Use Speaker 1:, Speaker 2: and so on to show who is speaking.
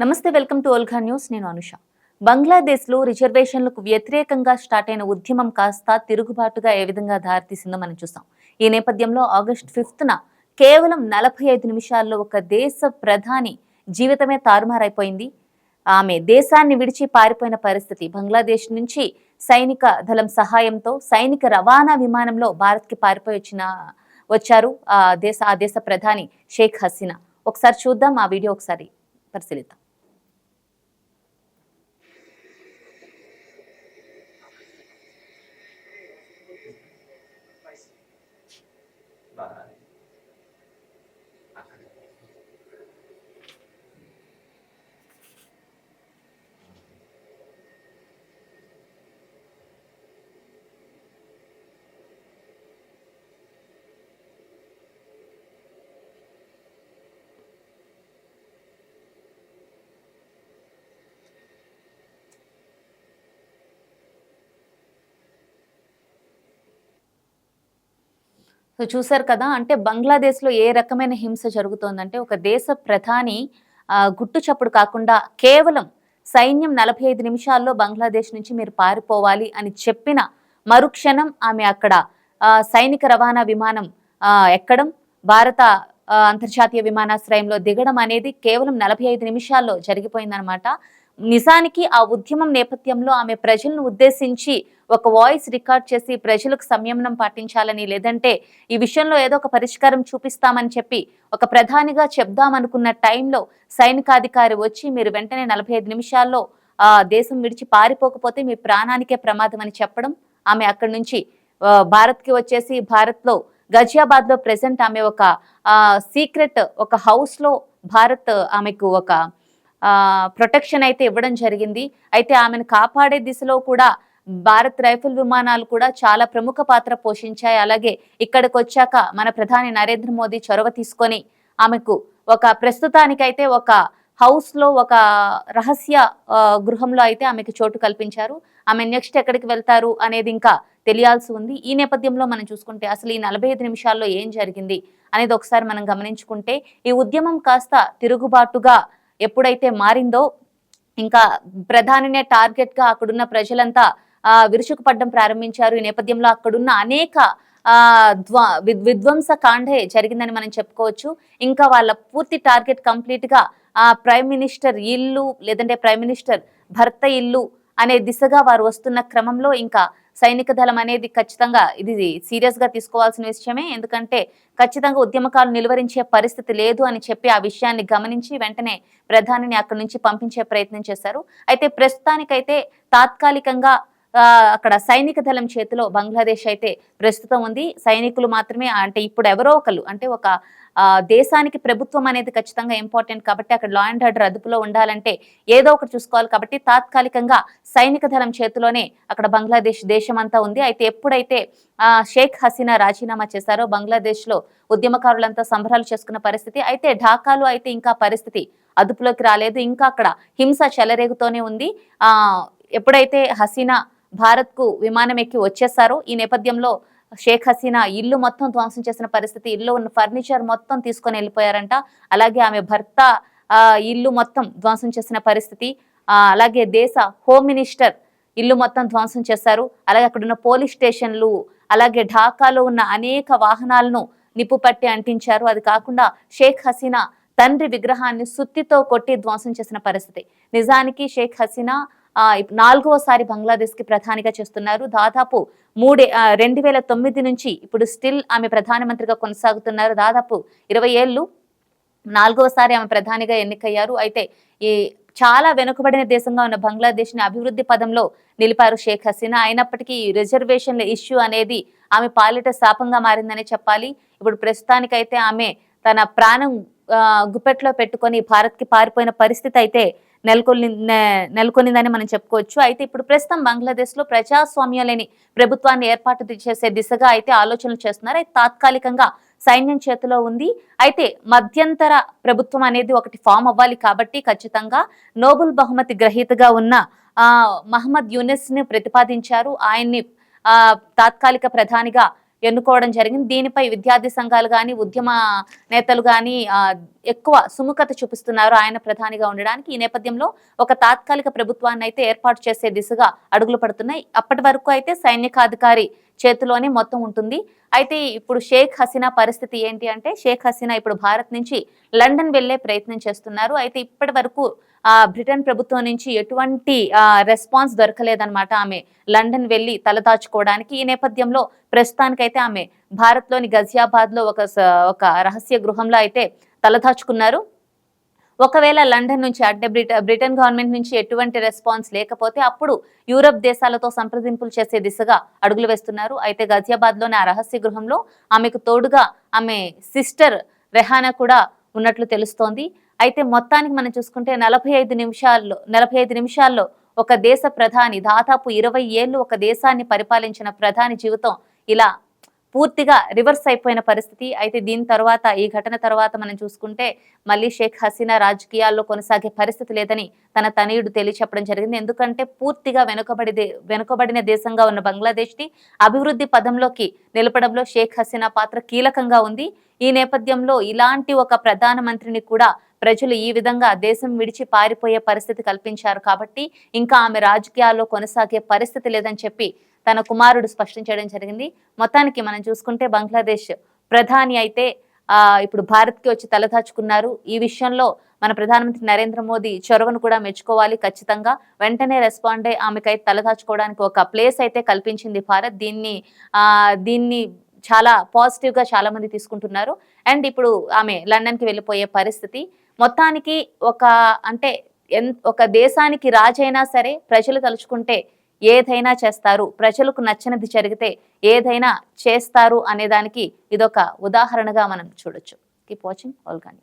Speaker 1: నమస్తే welcome to ఓల్ఘా news. నేను అనుష. బంగ్లాదేశ్లో రిజర్వేషన్లకు వ్యతిరేకంగా స్టార్ట్ అయిన ఉద్యమం కాస్త తిరుగుబాటుగా ఏ విధంగా దారితీసిందో మనం చూసాం ఈ నేపథ్యంలో ఆగస్టు ఫిఫ్త్న కేవలం నలభై ఐదు నిమిషాల్లో ఒక దేశ ప్రధాని జీవితమే తారుమారైపోయింది. ఆమె దేశాన్ని విడిచి పారిపోయిన పరిస్థితి బంగ్లాదేశ్ నుంచి సైనిక దళం సహాయంతో సైనిక రవాణా విమానంలో భారత్కి పారిపోయి వచ్చిన వచ్చారు ఆ దేశ ఆ దేశ ప్రధాని షేక్ హసీనా. ఒకసారి చూద్దాం ఆ వీడియో ఒకసారి పరిశీలిద్దాం. imparare. సో చూసారు కదా అంటే బంగ్లాదేశ్లో ఏ రకమైన హింస జరుగుతోందంటే ఒక దేశ ప్రధాని గుట్టు చప్పుడు కాకుండా కేవలం సైన్యం నలభై ఐదు నిమిషాల్లో బంగ్లాదేశ్ నుంచి మీరు పారిపోవాలి అని చెప్పిన మరుక్షణం ఆమె అక్కడ సైనిక రవాణా విమానం ఎక్కడం భారత అంతర్జాతీయ విమానాశ్రయంలో దిగడం అనేది కేవలం నలభై ఐదు నిమిషాల్లో జరిగిపోయిందనమాట. నిజానికి ఆ ఉద్యమం నేపథ్యంలో ఆమె ప్రజలను ఉద్దేశించి ఒక వాయిస్ రికార్డ్ చేసి ప్రజలకు సంయమనం పాటించాలని లేదంటే ఈ విషయంలో ఏదో ఒక పరిష్కారం చూపిస్తామని చెప్పి ఒక ప్రధానిగా చెప్దామనుకున్న టైంలో సైనికాధికారి వచ్చి మీరు వెంటనే నలభై ఐదు నిమిషాల్లో ఆ దేశం విడిచి పారిపోకపోతే మీ ప్రాణానికే ప్రమాదం అని చెప్పడం ఆమె అక్కడి నుంచి భారత్కి వచ్చేసి భారత్లో గజియాబాద్లో ప్రెసెంట్ ఆమె ఒక సీక్రెట్ ఒక హౌస్లో భారత్ ఆమెకు ఒక ప్రొటెక్షన్ అయితే ఇవ్వడం జరిగింది. అయితే ఆమెను కాపాడే దిశలో కూడా భారత్ రైఫిల్ విమానాలు కూడా చాలా ప్రముఖ పాత్ర పోషించాయి. అలాగే ఇక్కడికి వచ్చాక మన ప్రధాని నరేంద్ర మోదీ చొరవ తీసుకొని ఆమెకు ఒక ప్రస్తుతానికైతే ఒక హౌస్లో ఒక రహస్య గృహంలో అయితే ఆమెకు చోటు కల్పించారు. ఆమె నెక్స్ట్ ఎక్కడికి వెళ్తారు అనేది ఇంకా తెలియాల్సి ఉంది. ఈ నేపథ్యంలో మనం చూసుకుంటే అసలు ఈ నలభై ఐదు నిమిషాల్లో ఏం జరిగింది అనేది ఒకసారి మనం గమనించుకుంటే ఈ ఉద్యమం కాస్త తిరుగుబాటుగా ఎప్పుడైతే మారిందో ఇంకా ప్రధానినే టార్గెట్గా అక్కడున్న ప్రజలంతా ఆ, విరుచుకుపడ్డం ప్రారంభించారు. ఈ నేపథ్యంలో అక్కడున్న అనేక ఆ ధ్వ విద్- విధ్వంస కాండే జరిగిందని మనం చెప్పుకోవచ్చు. ఇంకా వాళ్ళ పూర్తి టార్గెట్ కంప్లీట్గా ఆ ప్రైమ్ మినిస్టర్ ఇల్లు లేదంటే ప్రైమ్ మినిస్టర్ భర్త ఇల్లు అనే దిశగా వారు వస్తున్న క్రమంలో ఇంకా సైనిక దళం అనేది ఖచ్చితంగా ఇది సీరియస్గా తీసుకోవాల్సిన విషయమే. ఎందుకంటే ఖచ్చితంగా ఉద్యమకాలు నిలువరించే పరిస్థితి లేదు అని చెప్పి ఆ విషయాన్ని గమనించి వెంటనే ప్రధానిని అక్కడి నుంచి పంపించే ప్రయత్నం చేశారు. అయితే ప్రస్తుతానికైతే తాత్కాలికంగా అక్కడ సైనిక దళం చేతిలో బంగ్లాదేశ్ అయితే ప్రస్తుతం ఉంది. సైనికులు మాత్రమే అంటే ఇప్పుడు ఎవరో ఒకరు అంటే ఒక దేశానికి ప్రభుత్వం అనేది ఖచ్చితంగా ఇంపార్టెంట్ కాబట్టి అక్కడ లా అండ్ ఆర్డర్ అదుపులో ఉండాలంటే ఏదో ఒకటి చూసుకోవాలి కాబట్టి తాత్కాలికంగా సైనిక దళం చేతిలోనే అక్కడ బంగ్లాదేశ్ దేశం అంతా ఉంది. అయితే ఎప్పుడైతే షేక్ హసీనా రాజీనామా చేశారో బంగ్లాదేశ్లో ఉద్యమకారులంతా సంబరాలు చేసుకున్న పరిస్థితి అయితే ఢాకాలో అయితే ఇంకా పరిస్థితి అదుపులోకి రాలేదు. ఇంకా అక్కడ హింస చెలరేగుతోనే ఉంది. ఆ ఎప్పుడైతే హసీనా భారత్కు విమానం ఎక్కి వచ్చేశారు ఈ నేపథ్యంలో షేక్ హసీనా ఇల్లు మొత్తం ధ్వంసం చేసిన పరిస్థితి ఇల్లు ఉన్న ఫర్నిచర్ మొత్తం తీసుకొని వెళ్ళిపోయారంట. అలాగే ఆమె భర్త ఆ, ఇల్లు మొత్తం ధ్వంసం చేసిన పరిస్థితి. అలాగే దేశ హోమ్ మినిస్టర్ ఇల్లు మొత్తం ధ్వంసం చేశారు. అలాగే అక్కడున్న పోలీస్ స్టేషన్లు అలాగే ఢాకాలో ఉన్న అనేక వాహనాలను నిప్పు పట్టి అంటించారు. అది కాకుండా షేక్ హసీనా తండ్రి విగ్రహాన్ని సుత్తితో కొట్టి ధ్వంసం చేసిన పరిస్థితి. నిజానికి షేక్ హసీనా నాలుగవసారి బంగ్లాదేశ్కి ప్రధానిగా చేస్తున్నారు. దాదాపు మూడే రెండు వేల తొమ్మిది నుంచి ఇప్పుడు స్టిల్ ఆమె ప్రధానమంత్రిగా కొనసాగుతున్నారు. దాదాపు ఇరవై ఏళ్ళు నాలుగవసారి ఆమె ప్రధానిగా ఎన్నికయ్యారు. అయితే ఈ చాలా వెనుకబడిన దేశంగా ఉన్న బంగ్లాదేశ్ని అభివృద్ధి పదంలో నిలిపారు షేక్ హసీనా. అయినప్పటికీ రిజర్వేషన్ల ఇష్యూ అనేది ఆమె పాలిట శాపంగా మారిందనే చెప్పాలి. ఇప్పుడు ప్రస్తుతానికైతే ఆమె తన ప్రాణం ఆ, గుప్పెట్లో పెట్టుకొని భారత్కి పారిపోయిన పరిస్థితి అయితే నెలకొల్లి నె- నెలకొనిందని మనం చెప్పుకోవచ్చు. అయితే ఇప్పుడు ప్రస్తుతం బంగ్లాదేశ్లో ప్రజాస్వామ్యం లేని ప్రభుత్వాన్ని ఏర్పాటు చేసే దిశగా అయితే ఆలోచనలు చేస్తున్నారు. అయితే తాత్కాలికంగా సైన్యం చేతిలో ఉంది. అయితే మధ్యంతర ప్రభుత్వం అనేది ఒకటి ఫామ్ అవ్వాలి కాబట్టి ఖచ్చితంగా నోబుల్ బహుమతి గ్రహీతగా ఉన్న ఆ మహమ్మద్ యూనిస్ని ప్రతిపాదించారు. ఆయన్ని ఆ తాత్కాలిక ప్రధానిగా ఎన్నుకోవడం జరిగింది. దీనిపై విద్యార్థి సంఘాలు కానీ ఉద్యమ నేతలు కానీ ఎక్కువ సుముఖత చూపిస్తున్నారు. ఆయన ప్రధానిగా ఉండడానికి ఈ నేపథ్యంలో ఒక తాత్కాలిక ప్రభుత్వాన్ని అయితే ఏర్పాటు చేసే దిశగా అడుగులు పడుతున్నాయి. అప్పటి వరకు అయితే సైనికాధికారి చేతిలోనే మొత్తం ఉంటుంది. అయితే ఇప్పుడు షేక్ హసీనా పరిస్థితి ఏంటి అంటే షేక్ హసీనా ఇప్పుడు భారత్ నుంచి లండన్ వెళ్ళే ప్రయత్నం చేస్తున్నారు. అయితే ఇప్పటి వరకు బ్రిటన్ ప్రభుత్వం నుంచి ఎటువంటి రెస్పాన్స్ దొరకలేదన్నమాట ఆమె. లండన్ వెళ్ళి తలదాచుకోవడానికి ఈ నేపథ్యంలో ప్రస్తుతానికైతే ఆమె భారత్లోని గజియాబాద్లో ఒక ఒక రహస్య గృహంలో అయితే తలదాచుకున్నారు ఒకవేళ లండన్ నుంచి అంటే బ్రిటన్ గవర్నమెంట్ నుంచి ఎటువంటి రెస్పాన్స్ లేకపోతే అప్పుడు యూరప్ దేశాలతో సంప్రదింపులు చేసే దిశగా అడుగులు వేస్తున్నారు. అయితే గజియాబాద్లోని ఆ రహస్య గృహంలో ఆమెకు తోడుగా ఆమె సిస్టర్ రెహానా కూడా ఉన్నట్లు తెలుస్తోంది. అయితే మొత్తానికి మనం చూసుకుంటే నలభై ఐదు నిమిషాల్లో నలభై ఐదు నిమిషాల్లో ఒక దేశ ప్రధాని దాదాపు ఇరవై ఏళ్ళు ఒక దేశాన్ని పరిపాలించిన ప్రధాని జీవితం ఇలా పూర్తిగా రివర్స్ అయిపోయిన పరిస్థితి. అయితే దీని తర్వాత ఈ ఘటన తర్వాత మనం చూసుకుంటే మళ్ళీ షేక్ హసీనా రాజకీయాల్లో కొనసాగే పరిస్థితి లేదని తన తనయుడు తెలియచెప్పడం జరిగింది. ఎందుకంటే పూర్తిగా వెనుకబడి వెనుకబడిన దేశంగా ఉన్న బంగ్లాదేశ్ని అభివృద్ధి పదంలోకి నిలపడంలో షేక్ హసీనా పాత్ర కీలకంగా ఉంది. ఈ నేపథ్యంలో ఇలాంటి ఒక ప్రధానమంత్రిని కూడా ప్రజలు ఈ విధంగా దేశం విడిచి పారిపోయే పరిస్థితి కల్పించారు కాబట్టి ఇంకా ఆమె రాజకీయాల్లో కొనసాగే పరిస్థితి లేదని చెప్పి తన కుమారుడు స్పష్టం చేయడం జరిగింది. మొత్తానికి మనం చూసుకుంటే బంగ్లాదేశ్ ప్రధాని అయితే ఇప్పుడు భారత్కి వచ్చి తలదాచుకున్నారు. ఈ విషయంలో మన ప్రధానమంత్రి నరేంద్ర మోదీ చొరవను కూడా మెచ్చుకోవాలి ఖచ్చితంగా. వెంటనే రెస్పాండ్ అయ్యి ఆమెకైతే తలదాచుకోవడానికి ఒక ప్లేస్ అయితే కల్పించింది భారత్. దీన్ని దీన్ని చాలా పాజిటివ్గా చాలామంది తీసుకుంటున్నారు. అండ్ ఇప్పుడు ఆమె లండన్కి వెళ్ళిపోయే పరిస్థితి. మొత్తానికి ఒక అంటే ఒక దేశానికి రాజైనా సరే ప్రజలు తలుచుకుంటే ఏదైనా చేస్తారు. ప్రజలకు నచ్చినది జరిగితే ఏదైనా చేస్తారు అనేదానికి ఇదొక ఉదాహరణగా మనం చూడొచ్చు. Keep watching all